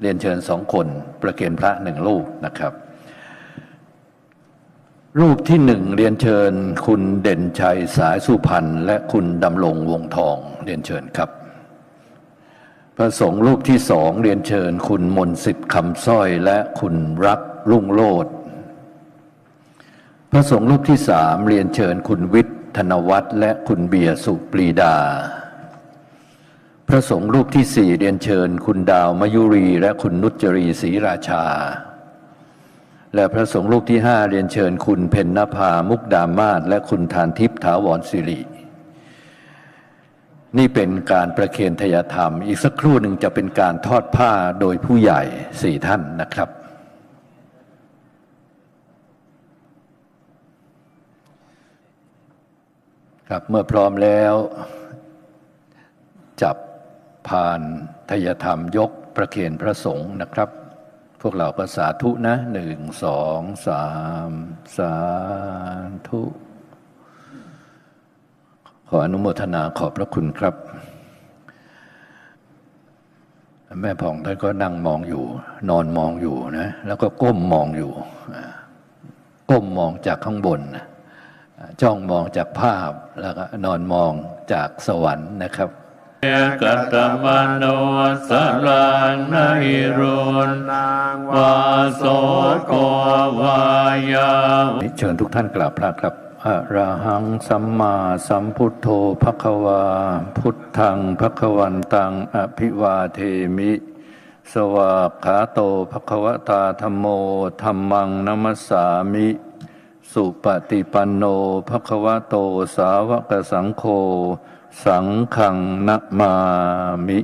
เรียนเชิญสองคนประเคนพระหนึ่งรูปนะครับ รูปที่หนึ่งเรียนเชิญคุณเด่นชัยสายสุพรรณและคุณดำรงวงทองเรียนเชิญครับ พระสงฆ์รูปที่สองเรียนเชิญคุณมนต์สิทธิ์คำสร้อยและคุณรักรุ่งโลดพระสงฆ์รูปที่สามเรียนเชิญคุณวิทย์ธนวัฒน์และคุณเบียร์สุปรีดา พระสงฆ์รูปที่สี่เรียนเชิญ คุณดาวมยุรีและคุณนุจจรีศรีราชา และพระสงฆ์รูปที่ห้าเรียนเชิญ คุณเพญนภามุกดามาศและคุณทานทิพย์ถาวรสิรินี่เป็นการประเคนทยธรรม อีกสักครู่หนึ่งจะเป็นการทอดผ้าโดยผู้ใหญ่สี่ท่านนะครับ ครับเมื่อพร้อมแล้วจับ พานทยธรรมยกประเคนพระสงฆ์นะครับ พวกเราก็สาธุนะหนึ่งสองสามสาธุ ขออนุโมทนาขอบพระคุณครับ แม่ผ่องท่านก็นั่งมองอยู่ นอนมองอยู่นะ แล้วก็ก้มมองอยู่ ก้มมองจากข้างบน จ้องมองจากภาพแล้วก็นอนมองจากสวรรค์นะครับ กัตมโนสรังนหิรุนางวาโสโกวายาเชิญทุกท่านกราบพระครับอะระหังสัมมาสัมพุทโธภควา พุทธังภควันตังอภิวาเทมิ สวากขาโตภควตาธรรมโมธรรมังนัมสสามิ สุปฏิปันโนภควโตสาวกสังโฆ สังขังนะมามิ